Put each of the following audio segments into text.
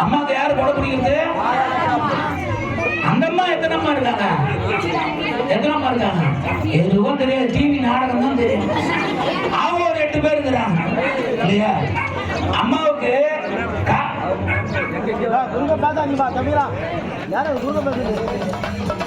அம்மாவுக்கு யாரு கொடை பிடிக்கிறது? அந்த அம்மா எத்தனை அம்மா இருக்காங்க? எத்தனை அம்மா இருக்காங்க? எதுவும் தெரியாது. டிவி நாடகம் தான் தெரியும். அவங்க ஒரு எட்டு பேர் இருக்கிறாங்க. இல்லையா? அம்மாவுக்கு கா- பேசா நீ பா தம்பிரா. யாரும் துர்க பேசுறது?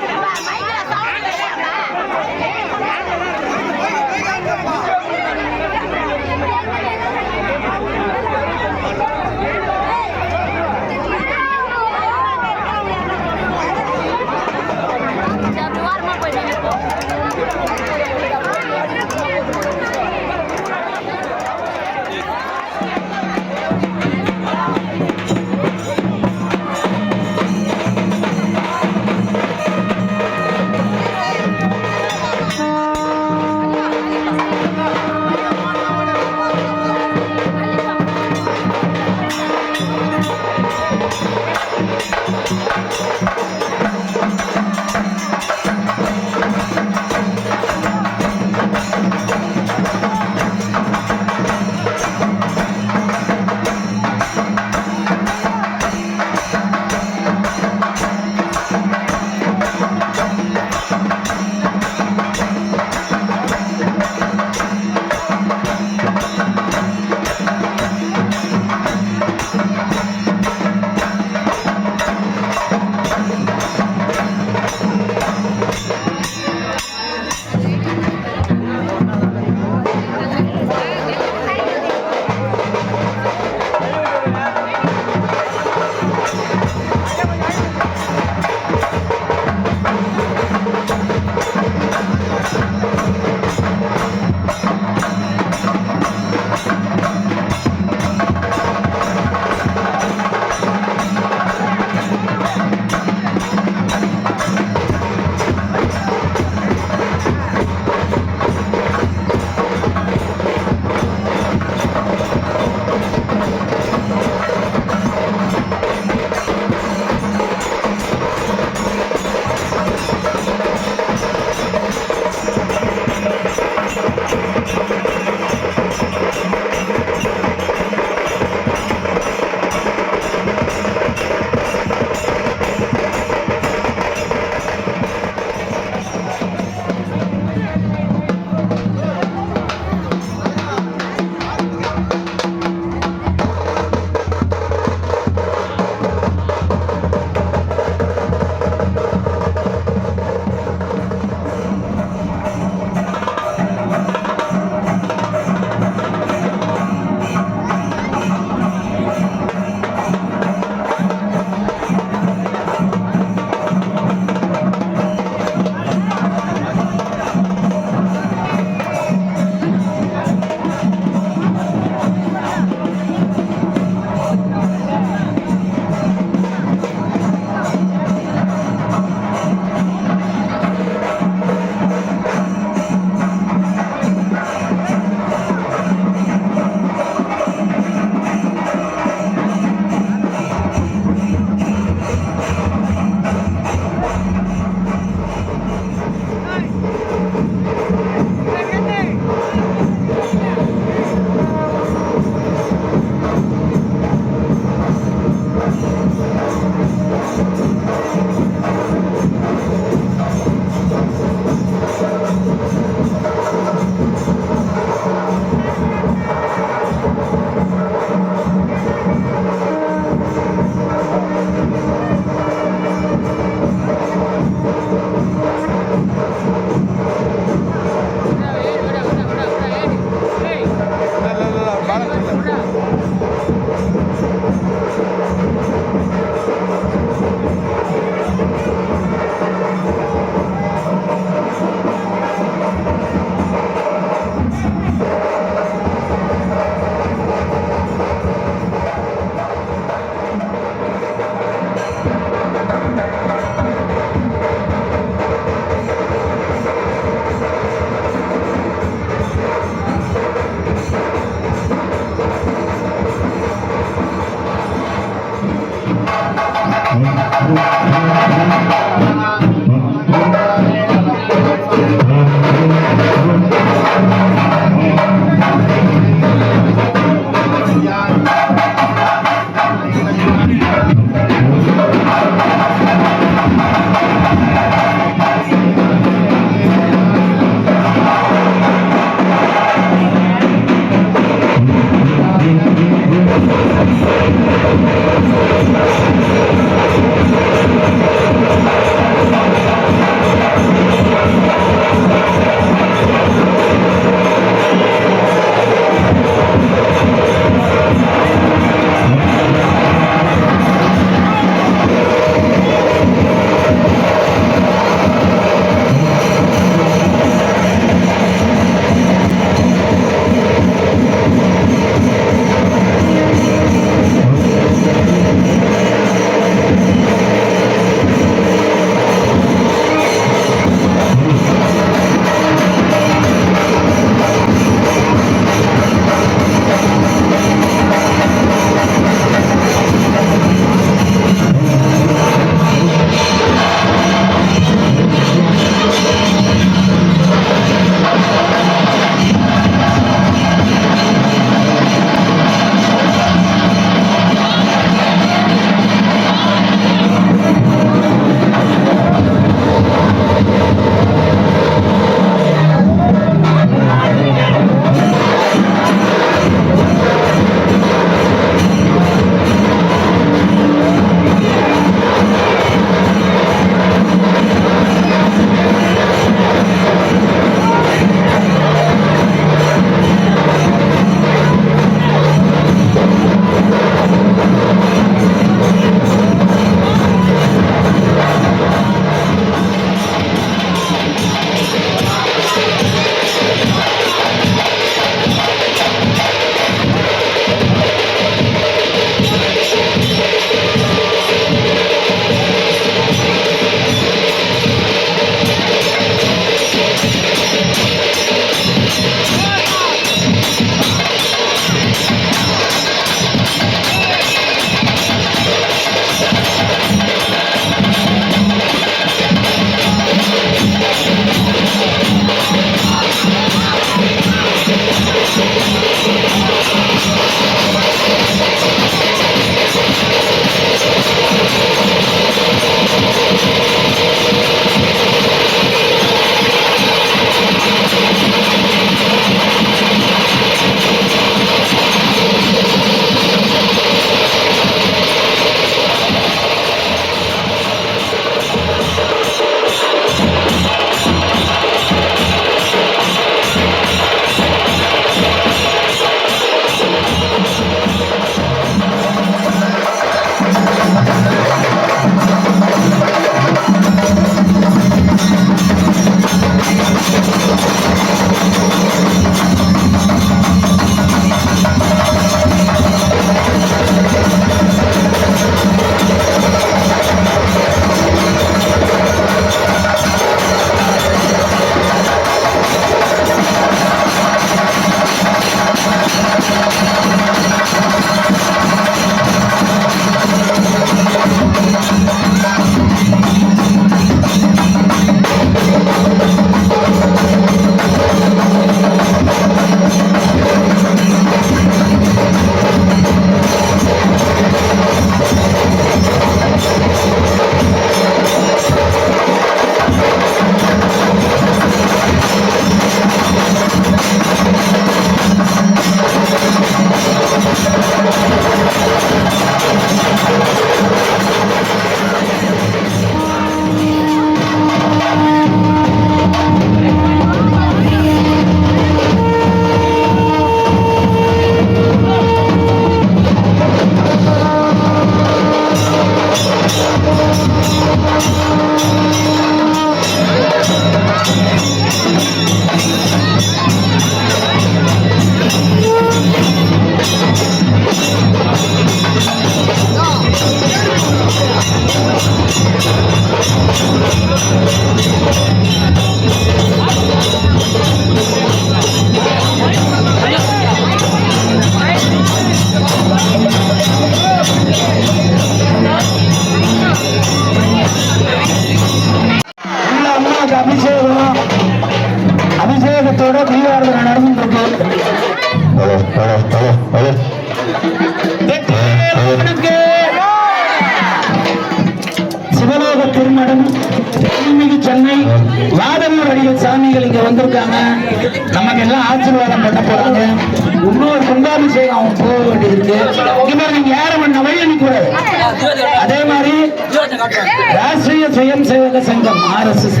ராஷ்டிரிய சுயம் சேவக சங்கம் ஆர்எஸ்எஸ்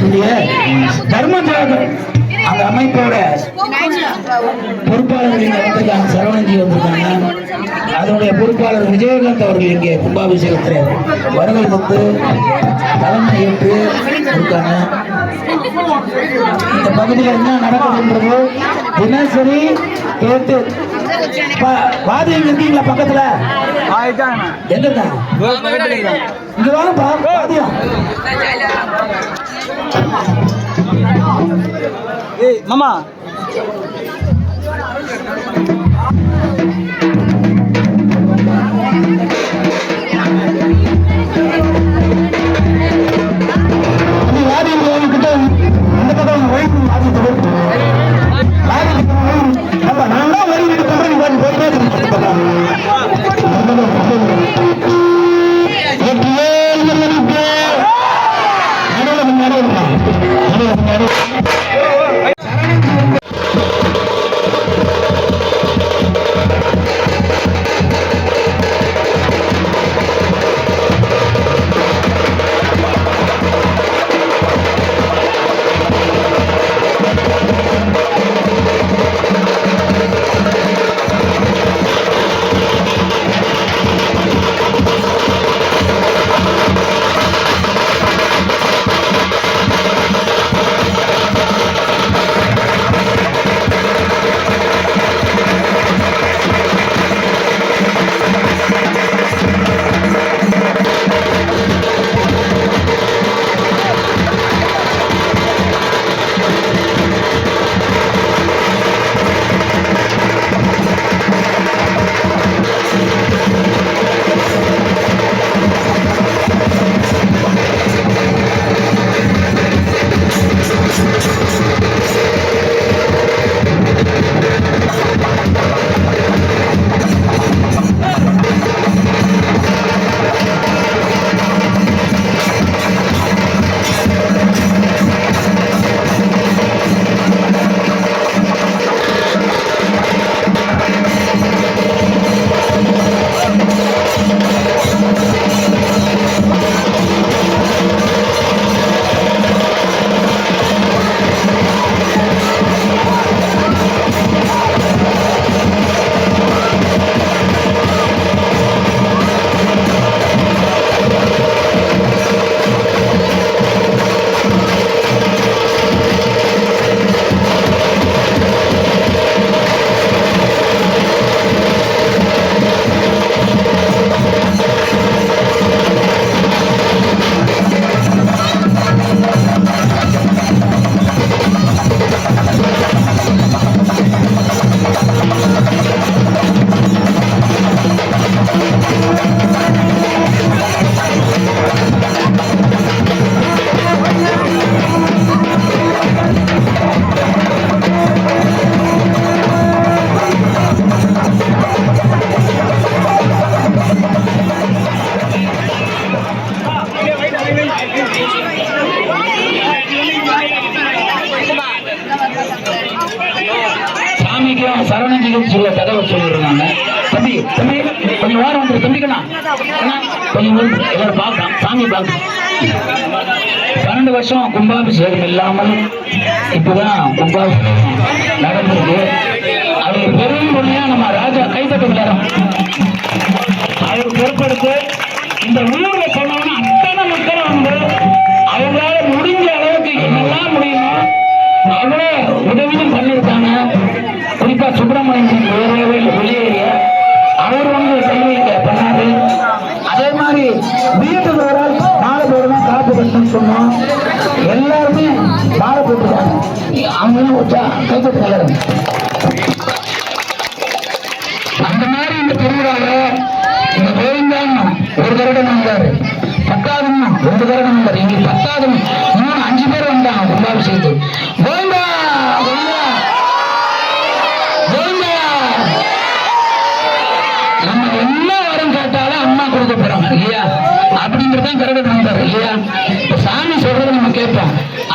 தர்மஜாதம் அந்த அமைப்போட பொறுப்பாளர்கள் வந்திருக்காங்க சரவணஞ்சி வந்திருக்காங்க. அதனுடைய பொறுப்பாளர் விஜயகாந்த் அவர்கள் இங்கே கும்பாபிஷேகத்தில் வருகை வந்து தலைமையேற்று இருக்காங்க. இந்த பகுதியில் என்ன நடக்குது என்பது தினசரி கேட்டு. பாதி இருக்கீங்களா பக்கத்துல? என்னடா இங்க பாதியா? ஏய் மாமா. லைஃப் மாறிட்டு நம்ம நல்லா வரி எடுத்து போயிட்டே இருக்கு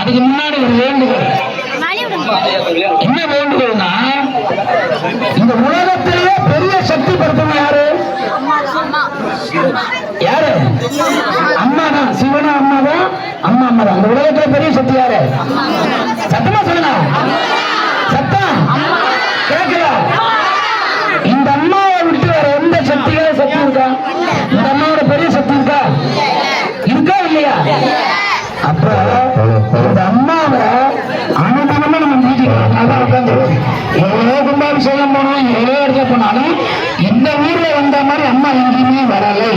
அதுக்கு முன்னாடி ஒரு வேண்டுகோள். என்ன வேண்டுகோள்னா இந்த உலகத்திலேயே பெரிய சக்தி படுத்தணும் யாரு? யாரு? அம்மா தான். சிவனா அம்மா தான்? அம்மா அம்மா தான். அந்த உலகத்துல பெரிய சக்தி யாரு? சத்தமா சொல்லுங்க. சத்தம். கேட்கல மாதிரி அம்மா எங்கேயுமே வரலை.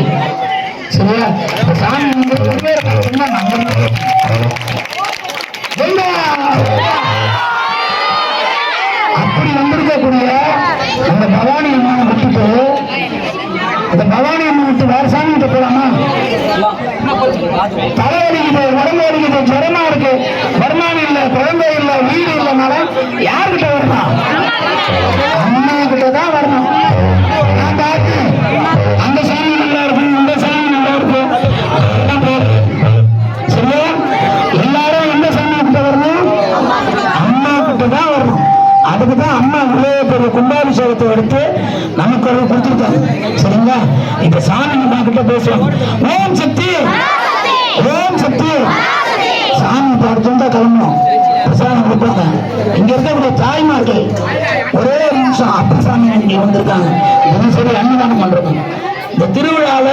சரியா? சாமி வந்து அப்படி வந்திருக்கக்கூடிய அந்த பவானி அம்மாவை விட்டுட்டு இந்த பவானி அம்மன் விட்டு வேற சாமி கிட்ட போலாமா? தலைவலிக்குது உடம்பு வலிக்குது ஜரமா இருக்கு. வருமானம் இல்ல குழந்தை இல்ல வீடு இல்லைனால யார்கிட்ட வரணும்? அம்மா கிட்ட தான் வரணும். இப்ப சாமி அம்மா கிட்ட பேசுவோம். ஓம் சக்தி. ஓம் சக்தி. சாமி பார்த்து கிளம்பணும். பிரசாதம் கொடுப்பாங்க. இங்க இருக்கக்கூடிய தாய்மார்கள் ஒரே நிமிஷம் அப்பா சாமி வந்திருக்காங்க. தினசரி அன்னதானம் பண்றோம். இந்த திருவிழால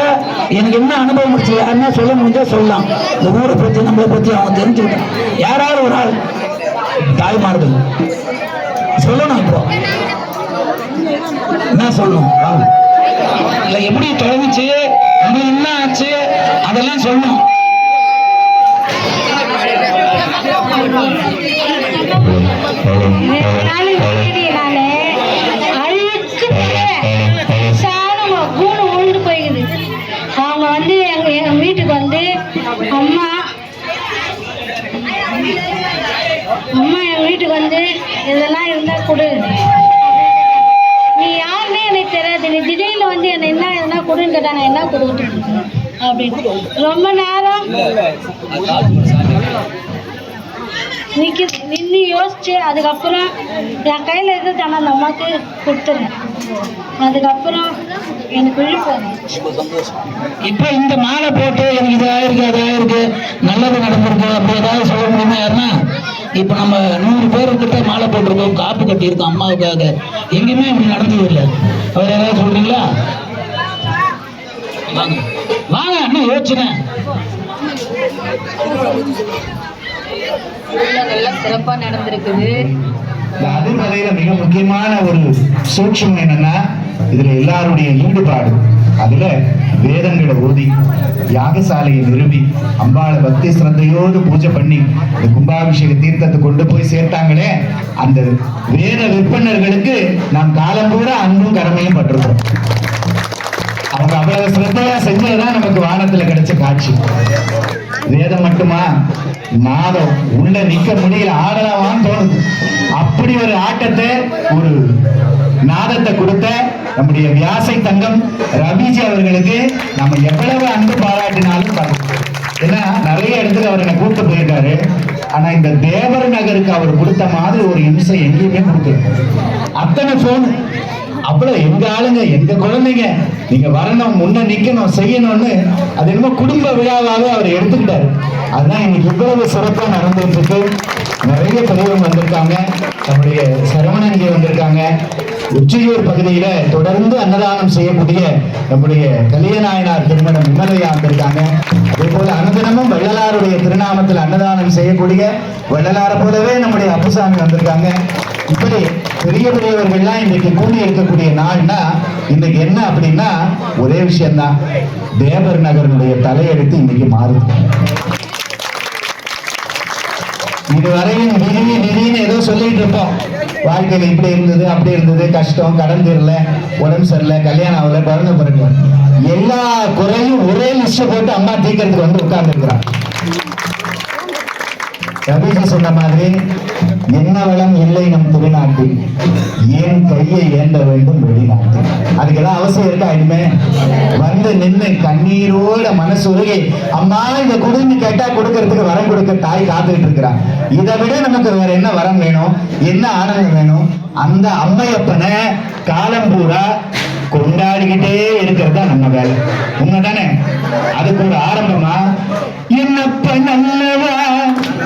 எனக்கு என்ன அனுபவம் இருந்துச்சு? யாருன்னா சொல்ல முடிஞ்சா சொல்லலாம். இந்த ஊரை பத்தி நம்மளை பத்தி அவங்க தெரிஞ்சுக்கிட்டான் யாராவது ஒரு ஆள் தாய்மார்கள். சொல்லணும் இப்போ என்ன சொல்லணும்? வாங்க. இல்ல எப்படி தொடங்குச்சு உங்களுக்கு என்ன ஆச்சு? அதெல்லாம் சொல்லணும். நாளைக்கு வீடியோனாலே அழுக்கு சாணமா உழுந்து போயிடுது அவங்க வந்து எங்க எங்க வீட்டுக்கு வந்து அம்மா அம்மா எங்க வீட்டுக்கு வந்து இதெல்லாம் இருந்தா கொடு. வந்து என்ன என்ன எதுனா கொடுன்னு கேட்டாங்க நான் என்ன கொடுக்கட்டும்? அப்படின்னு. ரொம்ப நேரம் நிற்க நின்று யோசிச்சு அதுக்கப்புறம் என் கையில் இருக்கிறது தானே அந்த அம்மாவுக்கு கொடுத்துறேன். அதுக்கப்புறம் எனக்கு விழிப்பு இப்போ இந்த மாலை போட்டு எனக்கு இது ஆயிருக்கு அது ஆயிருக்கு நல்லது நடந்திருக்கு அப்படி ஏதாவது சொல்ல முடியுமா யாருன்னா? இப்ப நம்ம நூறு பேருக்கிட்ட மாலை போட்டிருக்கோம் காப்பு கட்டியிருக்கோம் அம்மாவுக்காக. எங்கேயுமே இப்படி நடந்தது இல்லை. அவர் யாராவது சொல்றீங்களா? வாங்க. வாங்க அண்ணா யோசிச்சுனேன் எல்லாம் சிறப்பா நடந்திருக்குது. இந்த அதிர்வதையில மிக முக்கியமான ஒரு சூட்சம் என்னன்னா இதுல எல்லாருடைய ஈடுபாடு. அதுல வேதங்களை ஓதி யாகசாலையை நிறுவி அம்பாளை பக்தி சிரந்தையோடு பூஜை பண்ணி இந்த கும்பாபிஷேக தீர்த்தத்தை கொண்டு போய் சேர்த்தாங்களே அந்த வேத விற்பனர்களுக்கு நாம் காலம் கூட அன்பும் கடமையும் பட்டிருக்கோம் அவங்க அவ்வளவு சிரத்தையா செஞ்சதுதான் நமக்கு வானத்துல கிடைச்ச காட்சி. வேதம் மட்டுமா? நாதம் உள்ள நிக்க முடியல ஆடலாமான்னு தோணுது. அப்படி ஒரு ஆட்டத்தை ஒரு நாதத்தை கொடுத்த நம்முடைய வியாசை தங்கம் ரவிஜி அவர்களுக்கு நம்ம எவ்வளவு அன்பு பாராட்டினாலும் பரவாயில்ல. ஏன்னா நிறைய இடத்துல அவர் என்னை கூப்பிட்டு போயிருக்காரு. ஆனா இந்த தேவர் நகருக்கு அவர் கொடுத்த மாதிரி ஒரு இம்சை எங்கேயுமே கொடுத்துருக்கு அத்தனை போன் அவ்வளவு எங்க ஆளுங்க எங்க குழந்தைங்க நீங்க வரணும் முன்ன நிக்கணும் செய்யணும்னு அது என்னமோ குடும்ப விழாவாவே அவர் எடுத்துக்கிட்டாரு. அதுதான் இன்னைக்கு இவ்வளவு சிறப்பா நடந்துட்டு இருக்கு. நிறைய பெரியவங்க வந்திருக்காங்க. நம்முடைய சரவணன் இங்கே வந்திருக்காங்க. உச்சியூர் பகுதியில தொடர்ந்து அன்னதானம் செய்யக்கூடிய நம்முடைய கலியநாயனார் திருமணம் விமலையா வந்திருக்காங்க அதே போல அனுதினமும் வள்ளலாருடைய திருநாமத்தில் அன்னதானம் செய்யக்கூடிய வள்ளலார போலவே நம்முடைய அப்புசாமி வந்திருக்காங்க. இப்படி பெரிய பெரியவர்கள்லாம் இன்னைக்கு கூடி இருக்கக்கூடிய நாள்னா இன்னைக்கு என்ன அப்படின்னா ஒரே விஷயம்தான். தேவர் நகரனுடைய தலையெழுத்து இன்னைக்கு மாறுது. இதுவரையும் நிதி நிதின்னு ஏதோ சொல்லிட்டு இருப்போம். வாழ்க்கையில் இப்படி இருந்தது அப்படி இருந்தது கஷ்டம் கடன் தெரியல உடம்பு சரியில்லை கல்யாணம் ஆகல குழந்தை பிறகு. எல்லா குறையும் ஒரே லிஸ்ட் போட்டு அம்மா தீக்கிறதுக்கு வந்து உட்கார்ந்து ரவிஜி சொன்ன மாதிரி என்ன வளம் இல்லை நம் திருநாட்டில். ஏன் கையை ஏந்த வேண்டும் வெளிநாட்டில்? அதுக்கெல்லாம் அவசியம் இருக்கா இனிமே? வந்து நின்று கண்ணீரோட மனசு உருகி அம்மா இந்த குடும்பி கேட்டா கொடுக்கறதுக்கு வரம் கொடுக்க தாய் காத்துக்கிட்டு இருக்கிறா. இதை விட நமக்கு வேற என்ன வரம் வேணும்? என்ன ஆனந்தம் வேணும்? அந்த அம்மையப்பனை காலம் பூரா கொண்டாடிக்கிட்டே இருக்கிறது தான் நம்ம வேலை. உண்மைதானே? அதுக்கு ஒரு ஆரம்பமா என்னப்ப நல்லவா?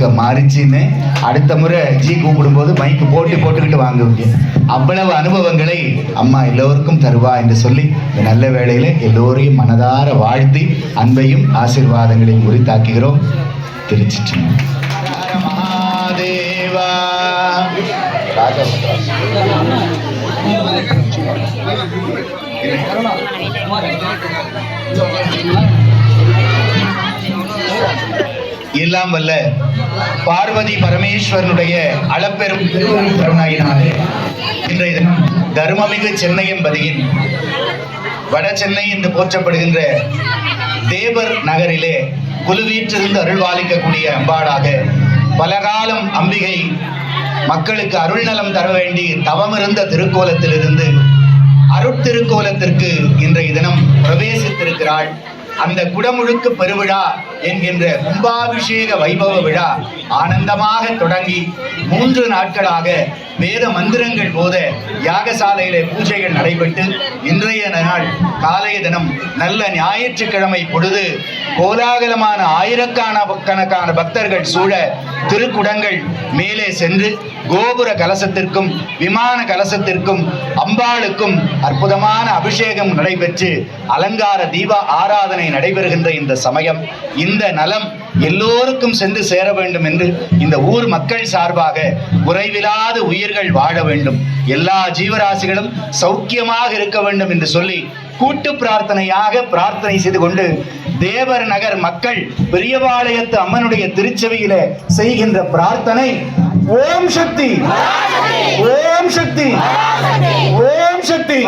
வாழ்க்கை மாறிச்சின்னு அடுத்த முறை ஜி கூப்பிடும்போது மைக்கு போட்டு போட்டுக்கிட்டு வாங்குவீங்க அவ்வளவு அனுபவங்களை அம்மா எல்லோருக்கும் தருவா என்று சொல்லி இந்த நல்ல வேளையில எல்லோரையும் மனதார வாழ்த்தி அன்பையும் ஆசீர்வாதங்களையும் உரித்தாக்குகிறோம். திருச்சி மகாதேவா. எல்லாம் வல்ல பார்வதி பரமேஸ்வரனுடைய அளப்பெரும் கருணாயினாலே இன்றைய தினம் தர்மமிகு சென்னையம்பதியின் வட சென்னை என்று போற்றப்படுகின்ற தேவர் நகரிலே குழுவீற்றிருந்து அருள்வாளிக்கக்கூடிய அம்பாடாக பலகாலம் அம்பிகை மக்களுக்கு அருள்நலம் தர வேண்டி தவமிருந்த திருக்கோலத்திலிருந்து அருட்திருக்கோலத்திற்கு இன்றைய தினம் பிரவேசித்திருக்கிறாள். அந்த குடமுழுக்கு பெருவிழா என்கின்ற கும்பாபிஷேக வைபவ விழா ஆனந்தமாக தொடங்கி மூன்று நாட்களாக வேத மந்திரங்கள் போத யாகசாலையிலே பூஜைகள் நடைபெற்று இன்றைய நாள் காலைய தினம் நல்ல ஞாயிற்றுக்கிழமை பொழுது கோலாகலமான ஆயிரக்கான கணக்கான பக்தர்கள் சூழ திருக்குடங்கள் மேலே சென்று கோபுர கலசத்திற்கும் விமான கலசத்திற்கும் அம்பாளுக்கும் அற்புதமான அபிஷேகம் நடைபெற்று அலங்கார தீப ஆராதனை நடைபெறுகின்ற இந்த சமயம். இந்த நலம் எல்லோருக்கும் சென்று சேர வேண்டும் என்று இந்த ஊர் மக்கள் சார்பாக குறைவில்லாத உயிர்கள் வாழ வேண்டும். எல்லா ஜீவராசிகளும் சௌக்கியமாக இருக்க வேண்டும் என்று சொல்லி கூட்டு பிரார்த்தனையாக பிரார்த்தனை செய்து கொண்டு தேவர் நகர் மக்கள் பெரியபாளையத்து அம்மனுடைய திருச்சபையில செய்கின்ற பிரார்த்தனை ஓம் சக்தி ஓம் சக்தி ஓம் சக்தி.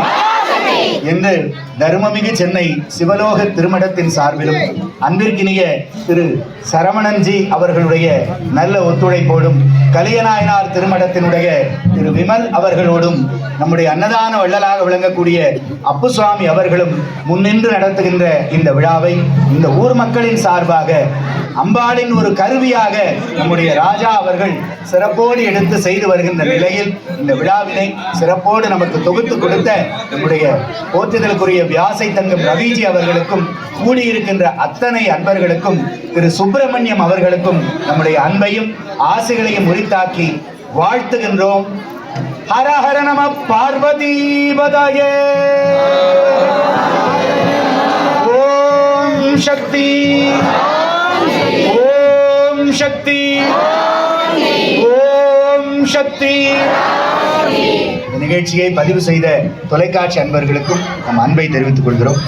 என்று தர்மமிகு சென்னை சிவலோக திருமடத்தின் சார்பிலும் அன்பிற்கினிய திரு சரவணன்ஜி அவர்களுடைய நல்ல ஒத்துழைப்போடும் கலியநாயனார் திருமடத்தினுடைய திரு விமல் அவர்களோடும் நம்முடைய அன்னதான வள்ளலாக விளங்கக்கூடிய அப்புசுவாமி அவர்களும் முன்னின்று நடத்துகின்ற இந்த விழாவை இந்த ஊர் மக்களின் சார்பாக அம்பாளின் ஒரு கருவியாக நம்முடைய ராஜா அவர்கள் சிறப்போடு எடுத்து செய்து வருகின்ற நிலையில் இந்த விழாவினை சிறப்போடு நமக்கு தொகுத்து கொடுத்த நம்முடைய போற்றுதலுக்குரிய வியாசை தங்கம் ரவிஜி அவர்களுக்கும் கூடியிருக்கின்ற அத்தனை அன்பர்களுக்கும் திரு சுப்பிரமணியம் அவர்களுக்கும் நம்முடைய அன்பையும் ஆசைகளையும் உரித்தாக்கி வாழ்த்துகின்றோம். ஹர ஹர நம பார்வதீபதயே. ஓம் சக்தி. ஓம் சக்தி. ஓம் சக்தி. இந்த நிகழ்ச்சியை பதிவு செய்த தொலைக்காட்சி அன்பர்களுக்கும் நம் அன்பை தெரிவித்துக் கொள்கிறோம்.